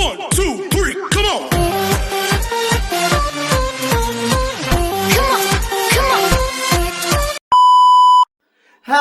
One, two,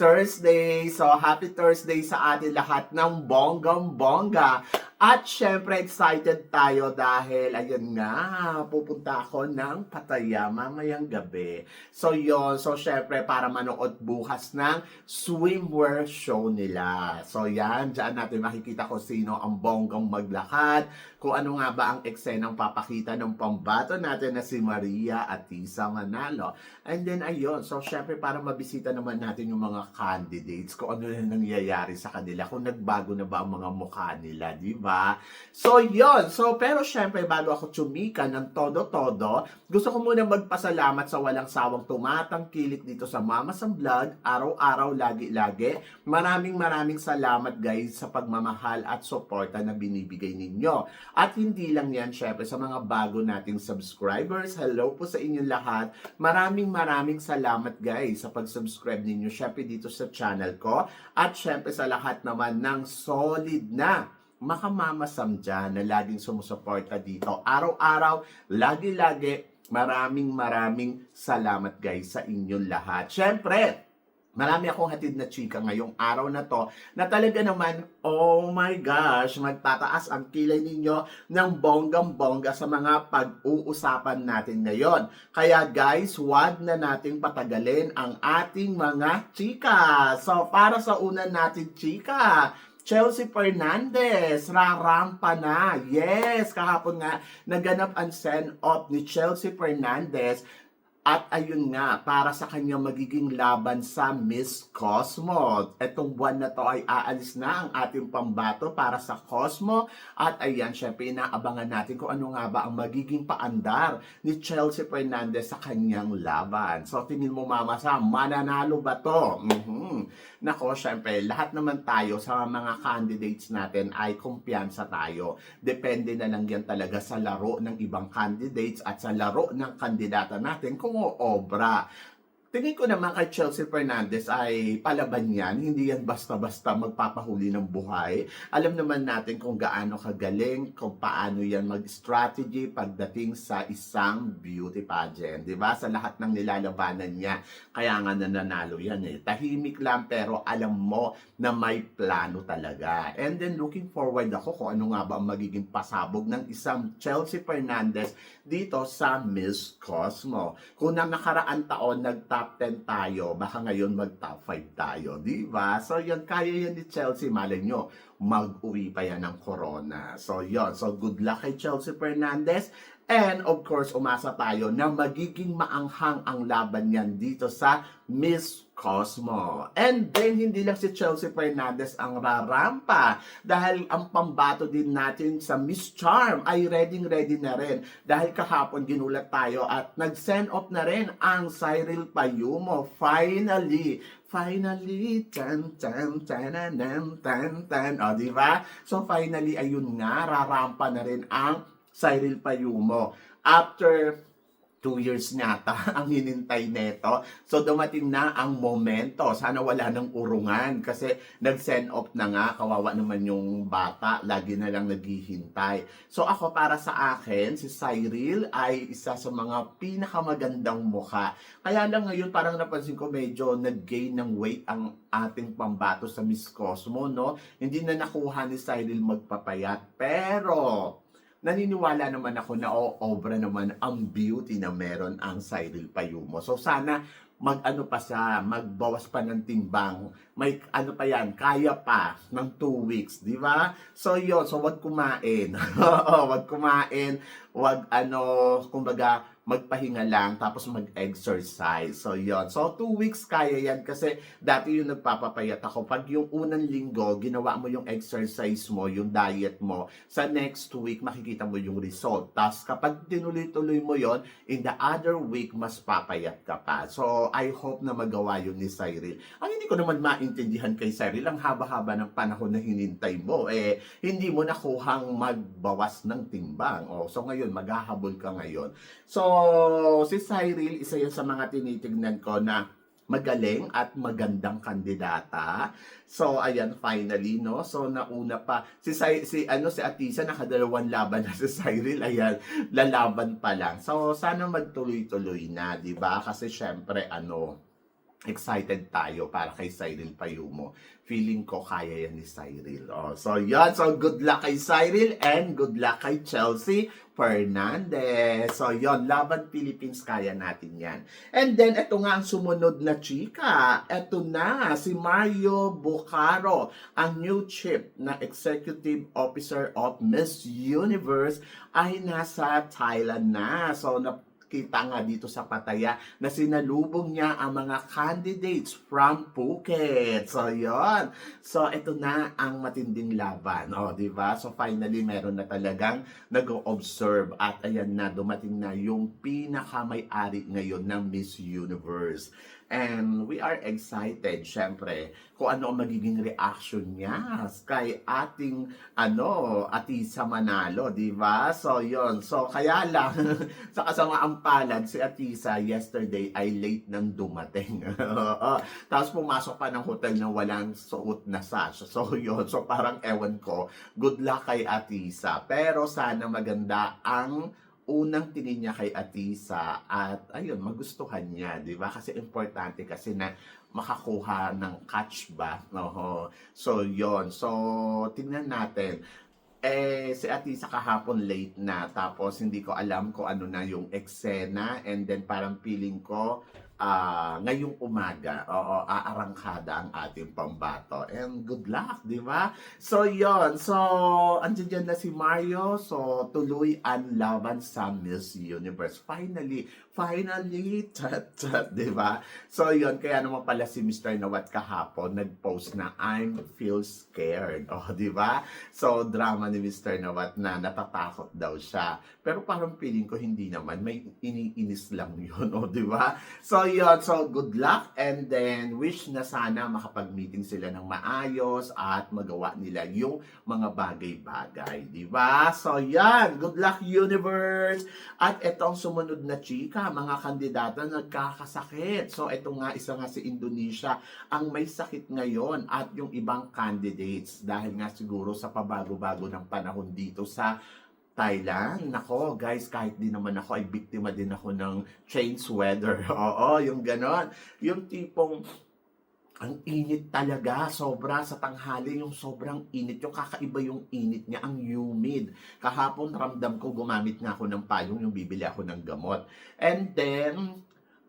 Thursday. So, happy Thursday sa atin lahat ng bonggang-bongga. At syempre, excited tayo dahil, ayun nga, pupunta ako ng Pattaya mamayang gabi. So, yon So, syempre, para manood bukas ng swimwear show nila. So, yan. Diyan natin makikita ko sino ang bonggang maglakad. Kung ano nga ba ang eksenang papakita ng pambato natin na si Maria Atisa Manalo. And then, ayun. So, syempre, para mabisita naman natin yung mga candidates, kung ano na nangyayari sa kanila, kung nagbago na ba ang mga mukha nila, di ba? So, yon So, pero syempre, bago ako tsumika ng todo-todo, gusto ko muna magpasalamat sa walang sawang tumatangkilik dito sa Mama Sam Vlog, araw-araw, lagi-lagi. Maraming maraming salamat guys sa pagmamahal at suporta na binibigay ninyo. At hindi lang yan, syempre, sa mga bago nating subscribers, hello po sa inyo lahat. Maraming maraming salamat guys sa pag-subscribe ninyo, syempre dito sa channel ko. At syempre sa lahat naman ng solid na makamamasam dyan na laging sumusuporta dito. Araw-araw, lagi-lagi, maraming maraming salamat guys sa inyong lahat. Syempre, marami akong hatid na chika ngayong araw na to na talaga naman, oh my gosh, magtataas ang kilay ninyo ng bonggang-bongga sa mga pag-uusapan natin ngayon. Kaya guys, wag na nating patagalin ang ating mga chika. So, para sa una natin chika, Chelsea Fernandez, rarampa na. Yes, kahapon nga, naganap ang send-off ni Chelsea Fernandez at ayun nga, para sa kanya magiging laban sa Miss Cosmo. Etong buwan na to ay aalis na ang ating pambato para sa Cosmo. At ayan, syempre, inaabangan natin kung ano nga ba ang magiging paandar ni Chelsea Fernandez sa kanyang laban. So, tingin mo, Mama Sam, mananalo ba to? Mhm. Nako, syempre, lahat naman tayo sa mga candidates natin ay kumpiyansa tayo. Depende na lang yan talaga sa laro ng ibang candidates at sa laro ng kandidata natin kung obra. Tingin ko naman kay Chelsea Fernandez ay palaban yan. Hindi yan basta-basta magpapahuli ng buhay. Alam naman natin kung gaano kagaling, kung paano yan mag-strategy pagdating sa isang beauty pageant. Di ba? Sa lahat ng nilalabanan niya. Kaya nga nananalo yan eh. Tahimik lang pero alam mo na may plano talaga. And then looking forward ako kung ano nga ba ang magiging pasabog ng isang Chelsea Fernandez dito sa Miss Cosmo. Kung na nakaraan taon nagta top 10 tayo, baka ngayon mag top 5 tayo, di ba? So yun, kaya yan ni Chelsea, malay nyo, mag-uwi pa yan ng corona. So yun, so good luck kay Chelsea Fernandez. And of course, umasa tayo na magiging maanghang ang laban niyan dito sa Miss Cosmo. And then, hindi lang si Chelsea Fernandez ang rarampa dahil ang pambato din natin sa Miss Charm ay ready-ready na rin. Dahil kahapon ginulat tayo at nag-send off na rin ang Cyril Payumo. Finally, finally, tan tan tan tan tan tan. O, di ba? So, finally, ayun nga, rarampa na rin ang Cyril Payumo. After two years nata ang hinintay neto. So dumating na ang momento. Sana wala nang urungan kasi nag-send off na nga. Kawawa naman yung bata. Lagi na lang naghihintay. So ako para sa akin, si Cyril ay isa sa mga pinakamagandang mukha. Kaya lang ngayon parang napansin ko medyo nag-gain ng weight ang ating pambato sa Miss Cosmo, no? Hindi na nakuha ni Cyril magpapayat. Pero naniniwala naman ako na o obra naman ang beauty na meron ang Cyril Payumo. So sana mag-ano pa sa magbawas pa ng timbang, may ano pa yan, kaya pa ng two weeks, di ba? So yun, so wag kumain. Wag kumain, wag ano, kumbaga, magpahinga lang tapos mag-exercise. So yun. So two weeks kaya yan kasi dati yung nagpapapayat ako. Pag yung unang linggo, ginawa mo yung exercise mo, yung diet mo, sa next week makikita mo yung result. Tapos kapag tinuloy-tuloy mo yon in the other week, mas papayat ka pa. So I hope na magawa yun ni Cyril. Ang hindi ko naman maintindihan kay Cyril, ang haba-haba ng panahon na hinintay mo, eh, hindi mo nakuhang magbawas ng timbang. O, so ngayon, maghahabol ka ngayon. So, si Cyril, isa yan sa mga tinitignan ko na magaling at magandang kandidata. So, ayan, finally, no? So, nauna pa. Si, Cy- si, ano, si Atisa, nakadalawang laban na si Cyril. Ayan, lalaban pa lang. So, sana magtuloy-tuloy na, di ba? Kasi, syempre, ano, excited tayo para kay Cyril Payumo. Feeling ko kaya yan ni Cyril. Oh, so yan, so good luck kay Cyril and good luck kay Chelsea Fernandez. So yon, laban Philippines kaya natin yan. And then ito nga ang sumunod na chika. Ito na si Mario Bucaro, ang new chief na executive officer of Miss Universe ay nasa Thailand na. So na kita nga dito sa Pataya na sinalubong niya ang mga candidates from Phuket. So, yon. So, ito na ang matinding laban. O, di ba? So, finally, meron na talagang nag-observe at ayan na, dumating na yung pinaka-may-ari ngayon ng Miss Universe. And we are excited, syempre, kung ano ang magiging reaction niya kay ating, ano, Atisa Manalo, di ba? So, yon So, kaya lang, sa kasamaang palad, si Atisa yesterday ay late nang dumating. Tapos pumasok pa ng hotel na walang suot na sash. So, yon So, parang ewan ko, good luck kay Atisa. Pero sana maganda ang unang tingin niya kay Atisa at ayun, magustuhan niya, di ba? Kasi importante kasi na makakuha ng catch ba? No? So, yon So, tingnan natin. Eh, si Atisa kahapon late na, tapos hindi ko alam kung ano na yung eksena, and then parang feeling ko, ah ngayong umaga, oo, aarangkada ang ating pambato. And good luck, di ba? So, yon So, andyan dyan na si Mario. So, tuloy ang laban sa Miss Universe. Finally, finally, tat, di ba? So, yon Kaya naman pala si Mr. Nawat kahapon, nag-post na, I'm feel scared. O, di ba? So, drama ni Mr. Nawat na natatakot daw siya. Pero parang feeling ko hindi naman. May iniinis lang yun, o, di ba? So, yun. So, good luck. And then, wish na sana makapag-meeting sila ng maayos at magawa nila yung mga bagay-bagay. Di ba? So, yan. Good luck, universe. At ito ang sumunod na chika, mga kandidato na nagkakasakit. So, ito nga, isa nga si Indonesia ang may sakit ngayon at yung ibang candidates dahil nga siguro sa pabago-bago ng panahon dito sa Thailand. Nako, guys, kahit di naman ako ay biktima din ako ng change weather. Oo, yung ganon. Yung tipong ang init talaga, sobra sa tanghali, yung sobrang init, yung kakaiba yung init niya, ang humid. Kahapon ramdam ko, gumamit nga ako ng payong, yung bibili ako ng gamot. And then,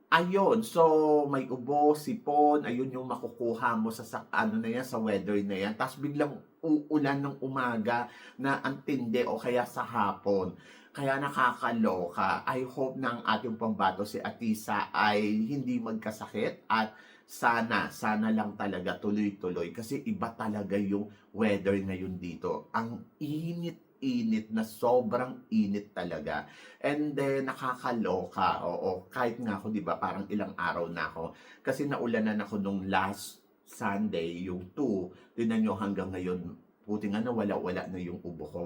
ayun, so may ubo, sipon, ayun yung makukuha mo sa, sa ano na yan, sa weather na yan. Tapos biglang uulan ng umaga na ang tindi o kaya sa hapon. Kaya nakakaloka. I hope ang ating pambato si Atisa ay hindi magkasakit at sana, sana lang talaga tuloy-tuloy kasi iba talaga yung weather ngayon dito. Ang init-init na sobrang init talaga. And then nakakaloka. Oo, kahit nga ako, 'di ba, parang ilang araw na ako kasi naulanan ako nung last Sunday, yung 2. Tinan nyo hanggang ngayon, puti nga na wala-wala na yung ubo ko.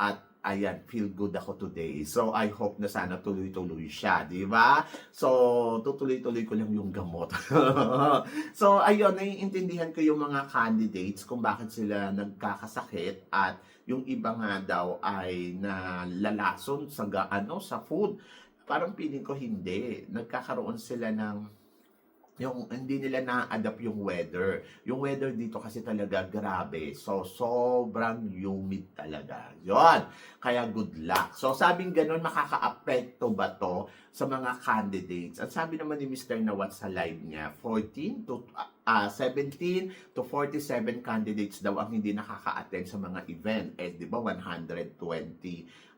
At ayan, feel good ako today. So, I hope na sana tuloy-tuloy siya, di ba? So, tutuloy-tuloy ko lang yung gamot. so, ayun, naiintindihan ko yung mga candidates kung bakit sila nagkakasakit at yung iba nga daw ay nalalason sa ano sa food. Parang feeling ko hindi. Nagkakaroon sila ng yung hindi nila na-adapt yung weather. Yung weather dito kasi talaga grabe. So, sobrang humid talaga. Yon. Kaya good luck. So, sabing ganun, makaka-apekto ba to sa mga candidates? At sabi naman ni Mr. Nawat sa live niya, 14 to ah, 17 to 47 candidates daw ang hindi nakaka-attend sa mga event. Eh, di ba, 120,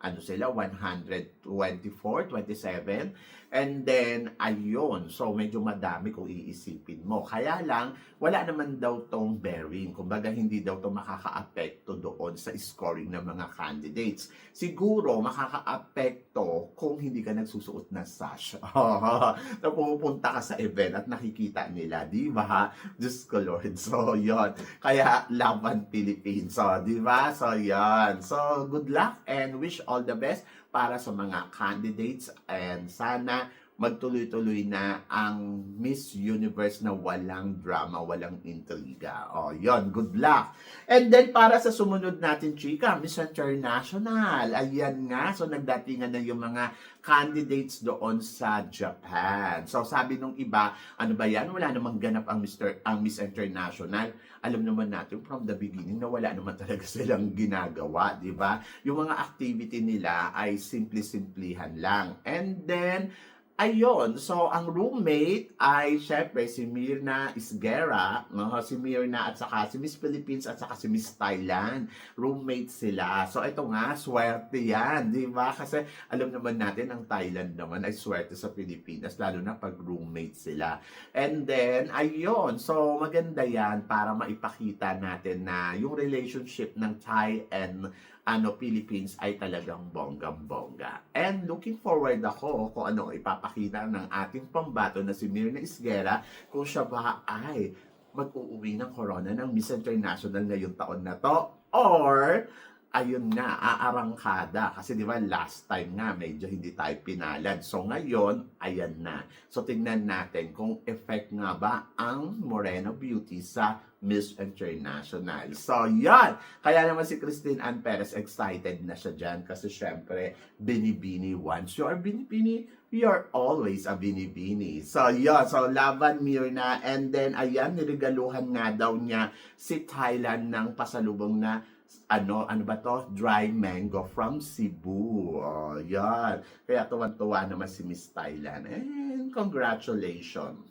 ano sila, 124, 27. And then, ayun. So, medyo madami kung iisipin mo. Kaya lang, wala naman daw tong bearing. Kumbaga, hindi daw to makaka-apekto doon sa scoring ng mga candidates. Siguro, makaka-apekto kung hindi ka nagsusuot ng sash. so, pumupunta ka sa event at nakikita nila. Di ba? Diyos ko Lord. So, yon Kaya, laban Philippines. So, di ba? So, yon So, good luck and wish all the best para sa mga candidates and sana magtuloy-tuloy na ang Miss Universe na walang drama, walang intriga. O, yon good luck. And then, para sa sumunod natin, chika, Miss International. Ayan nga, so nagdatingan na yung mga candidates doon sa Japan. So, sabi nung iba, ano ba yan? Wala namang ganap ang, Mr., ang Miss International. Alam naman natin from the beginning na wala naman talaga silang ginagawa, di ba? Yung mga activity nila ay simple-simplihan lang. And then, Ayun, so ang roommate ay syempre si Mirna Isguera, no? si Mirna at saka si Miss Philippines at saka si Miss Thailand. Roommate sila. So ito nga, swerte yan, di ba? Kasi alam naman natin ang Thailand naman ay swerte sa Pilipinas, lalo na pag roommate sila. And then, ayun, so maganda yan para maipakita natin na yung relationship ng Thai and ano, Philippines ay talagang bonggang-bongga. And looking forward ako kung ano ipapakita ng ating pambato na si Mirna Isguera kung siya ba ay mag-uuwi ng corona ng Miss International ngayong taon na to or ayun nga, aarangkada. Kasi di ba last time nga, medyo hindi tayo pinalad. So ngayon, ayan na. So tingnan natin kung effect nga ba ang Moreno Beauty sa Miss International. So yan! Kaya naman si Christine Ann Perez excited na siya dyan kasi syempre, binibini once you are binibini, you're always a binibini. So yan, so laban Mirna and then ayan, nirigaluhan nga daw niya si Thailand ng pasalubong na ano, ano ba to? Dry mango from Cebu. Oh, yan. Kaya tuwan-tuwa naman si Miss Thailand. And congratulations.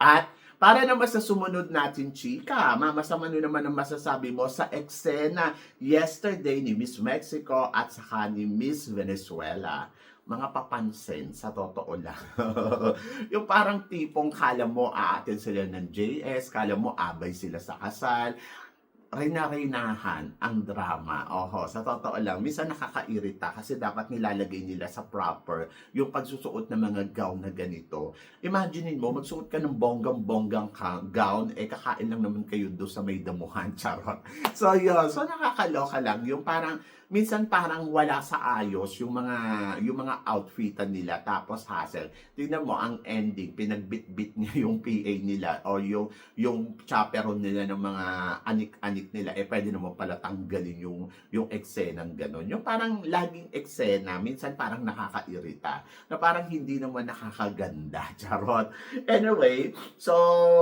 At para naman sa sumunod natin, chika, mama sa ano naman ang masasabi mo sa eksena yesterday ni Miss Mexico at saka ni Miss Venezuela mga papansin sa totoo lang. yung parang tipong kala mo aatin sila ng JS, kala mo abay sila sa kasal, rina-rinahan ang drama. Oho, sa totoo lang, minsan nakakairita kasi dapat nilalagay nila sa proper yung pagsusuot ng mga gown na ganito. Imaginein mo, magsuot ka ng bonggang-bonggang gown, eh kakain lang naman kayo doon sa may damuhan, charot. So yun, so nakakaloka lang, yung parang, minsan parang wala sa ayos yung mga yung mga outfitan nila tapos hassle. Tingnan mo ang ending, pinagbit-bit niya yung PA nila or yung yung chaperon nila ng mga anik-anik nila eh pwede naman pala tanggalin yung yung eksena ng ganun. Yung parang laging eksena, minsan parang nakakairita na parang hindi naman nakakaganda. Charot. Anyway, so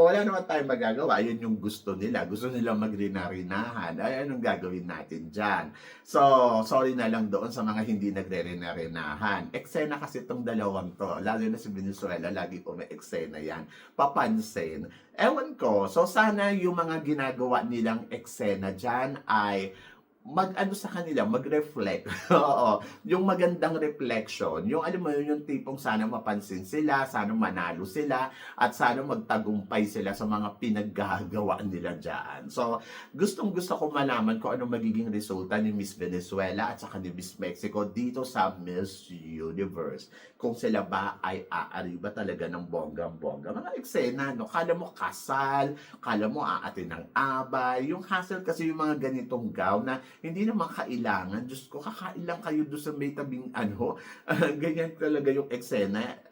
wala naman tayong magagawa. Yun yung gusto nila. Gusto nila magrina-rinahan. Ay, anong gagawin natin dyan? So, sorry na lang doon sa mga hindi nagre-rena-renahan. Eksena kasi itong dalawang to, lalo na si Venezuela, lagi ko may eksena yan. Papansin. Ewan ko, so sana yung mga ginagawa nilang eksena dyan ay mag-ano sa kanila, mag-reflect. Oo. Yung magandang reflection, yung alam mo yun, yung tipong sana mapansin sila, sana manalo sila, at sana magtagumpay sila sa mga pinaggagawa nila dyan. So, gustong gusto ko malaman kung ano magiging resulta ni Miss Venezuela at saka ni Miss Mexico dito sa Miss Universe. Kung sila ba ay aari ba talaga ng bonggang-bongga. Mga eksena, no? Kala mo kasal, kala mo aatin ng abay. Yung hassle kasi yung mga ganitong gown na hindi naman kailangan. Diyos ko, kakain lang kayo doon sa may tabing ano. ganyan talaga yung eksena.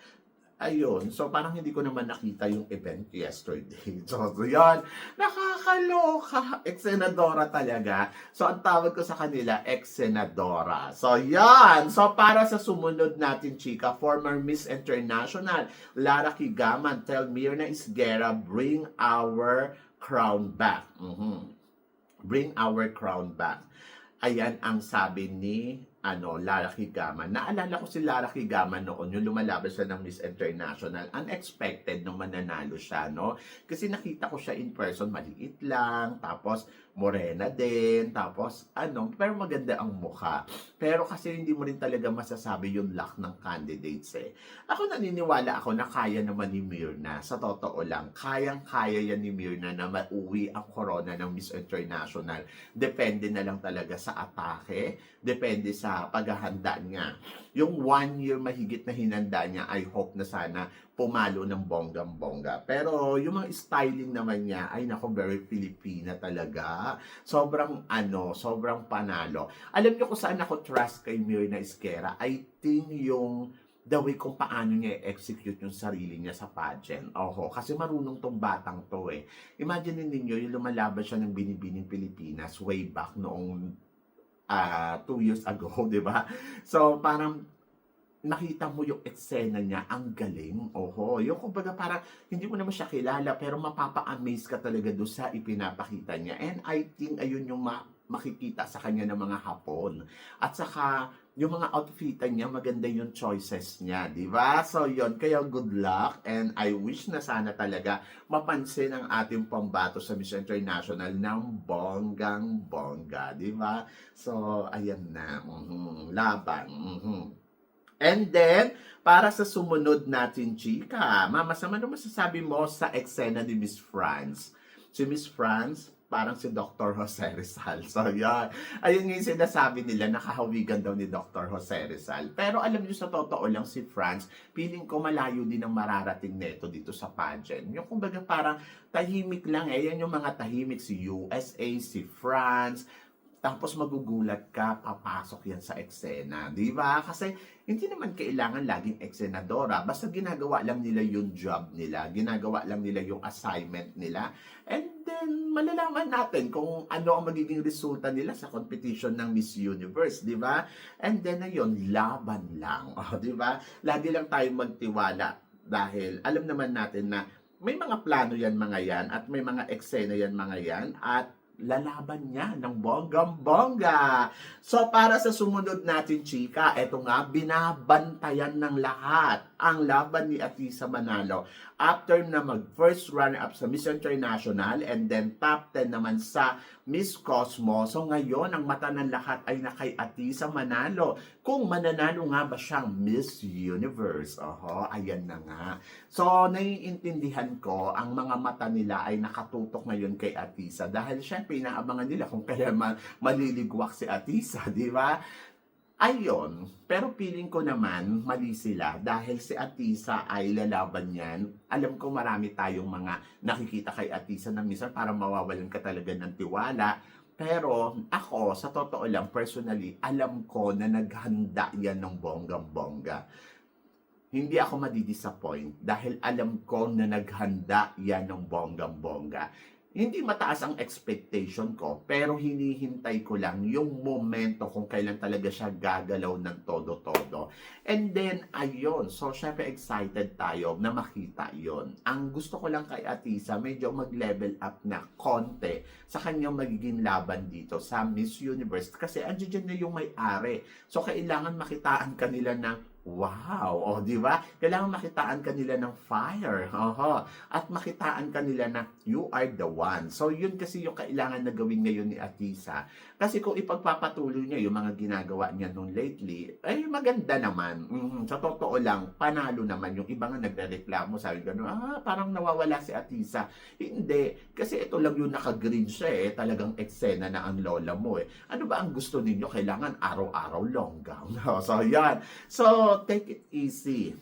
Ayun, so parang hindi ko naman nakita yung event yesterday. So, so yun, nakakaloka. Ex-senadora talaga. So, ang tawag ko sa kanila, ex-senadora. So, yan. So, para sa sumunod natin, chika, former Miss International, Lara Kigaman, tell Mirna Isguera, bring our crown back. Mhm. Bring our crown back. Ayan ang sabi ni ano, Lara Higaman. Naalala ko si Lara Higaman noon, yung lumalaban siya ng Miss International. Unexpected nung mananalo siya, no? Kasi nakita ko siya in person, maliit lang, tapos morena din, tapos ano, pero maganda ang mukha. Pero kasi hindi mo rin talaga masasabi yung luck ng candidates eh. Ako naniniwala ako na kaya naman ni Mirna, sa totoo lang, kayang-kaya yan ni Mirna na mauwi ang corona ng Miss International. Depende na lang talaga sa atake, depende sa paghahanda niya. Yung one year mahigit na hinanda niya, I hope na sana pumalo ng bonggang-bongga. Pero yung mga styling naman niya, ay nako, very Filipina talaga. Sobrang ano, sobrang panalo. Alam niyo kung saan ako trust kay Mirna Esquera? I think yung the way kung paano niya execute yung sarili niya sa pageant. Oho, kasi marunong tong batang to eh. Imagine ninyo, yung lumalaban siya ng Binibining Pilipinas way back noong ah, two years ago, di ba? So, parang nakita mo yung eksena niya, ang galing. Oho, yung kumbaga parang hindi mo naman siya kilala pero mapapa-amaze ka talaga doon sa ipinapakita niya. And I think ayun yung ma- makikita sa kanya ng mga hapon. At saka yung mga outfitan niya, maganda yung choices niya, di ba? So yon kaya good luck and I wish na sana talaga mapansin ang ating pambato sa Miss International ng bonggang bongga, di ba? So ayan na, mhm, laban. mhm. And then, para sa sumunod natin, chika, Mama Sam, ano masasabi mo sa eksena ni Miss France? Si Miss France, parang si Dr. Jose Rizal. So, yan. Ayun yung sinasabi nila, nakahawigan daw ni Dr. Jose Rizal. Pero alam niyo sa totoo lang si France, feeling ko malayo din ang mararating neto dito sa pageant. Yung kumbaga parang tahimik lang eh. Yan yung mga tahimik si USA, si France, tapos magugulat ka, papasok yan sa eksena. Di ba? Kasi hindi naman kailangan laging eksenadora. Basta ginagawa lang nila yung job nila. Ginagawa lang nila yung assignment nila. And malalaman natin kung ano ang magiging resulta nila sa competition ng Miss Universe. Di ba? And then, ayun, laban lang. O, di ba? Lagi lang tayo magtiwala. Dahil alam naman natin na may mga plano yan mga yan at may mga eksena yan mga yan at lalaban niya ng bonggang-bongga. So, para sa sumunod natin, chika, eto nga, binabantayan ng lahat ang laban ni Atisa Manalo after na mag-first runner-up sa Miss International and then top 10 naman sa Miss Cosmo. So, ngayon, ang mata ng lahat ay na kay Atisa Manalo. Kung mananalo nga ba siyang Miss Universe? Oho, ayan na nga. So, naiintindihan ko, ang mga mata nila ay nakatutok ngayon kay Atisa dahil syempre, inaabangan nila kung kailan ma- maliligwak si Atisa, di ba? Ayon, pero feeling ko naman mali sila dahil si Atisa ay lalaban yan. Alam ko marami tayong mga nakikita kay Atisa na minsan para mawawalan ka talaga ng tiwala. Pero ako, sa totoo lang, personally, alam ko na naghanda yan ng bonggang-bongga. Hindi ako madidisappoint dahil alam ko na naghanda yan ng bonggang-bongga hindi mataas ang expectation ko, pero hinihintay ko lang yung momento kung kailan talaga siya gagalaw ng todo-todo. And then, ayun. So, syempre excited tayo na makita yon. Ang gusto ko lang kay Atisa, medyo mag-level up na konti sa kanyang magiging laban dito sa Miss Universe. Kasi andyan na yung may-ari. So, kailangan makitaan kanila ng Wow! O, di ba? Kailangan makitaan kanila ng fire. Oho. At makitaan kanila na you are the one. So, yun kasi yung kailangan na gawin ngayon ni Atisa. Kasi kung ipagpapatuloy niya yung mga ginagawa niya nung lately, ay maganda naman. Mhm. Sa totoo lang, panalo naman. Yung iba nga nagre-reklamo, sabi gano'n, ah, parang nawawala si Atisa. Hindi. Kasi ito lang yung naka-green siya eh. Talagang eksena na ang lola mo eh. Ano ba ang gusto ninyo? Kailangan araw-araw long gown. so, yan. So, take it easy.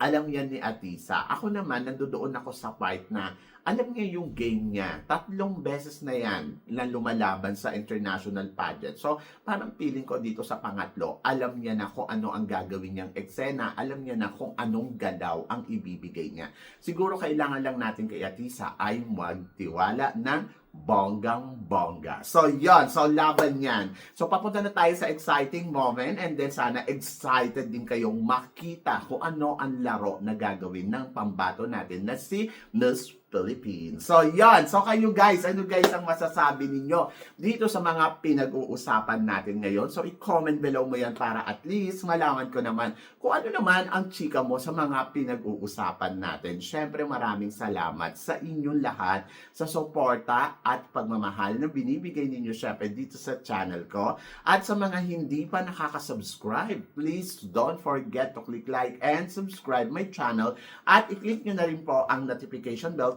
Alam yan ni Atisa. Ako naman, nandoon ako sa part na alam niya yung game niya. Tatlong beses na yan na lumalaban sa international pageant. So, parang feeling ko dito sa pangatlo, alam niya na kung ano ang gagawin niyang eksena. Alam niya na kung anong galaw ang ibibigay niya. Siguro kailangan lang natin kay Atisa ay magtiwala ng bonggang-bongga. So, yon So, laban yan. So, papunta na tayo sa exciting moment and then sana excited din kayong makita kung ano ang laro na gagawin ng pambato natin na si Miss Philippines. So, yan. So, kayo guys, ano guys ang masasabi ninyo dito sa mga pinag-uusapan natin ngayon? So, i-comment below mo yan para at least malaman ko naman kung ano naman ang chika mo sa mga pinag-uusapan natin. Syempre, maraming salamat sa inyong lahat sa suporta at pagmamahal na binibigay ninyo syempre dito sa channel ko. At sa mga hindi pa nakaka-subscribe, please don't forget to click like and subscribe my channel at i-click nyo na rin po ang notification bell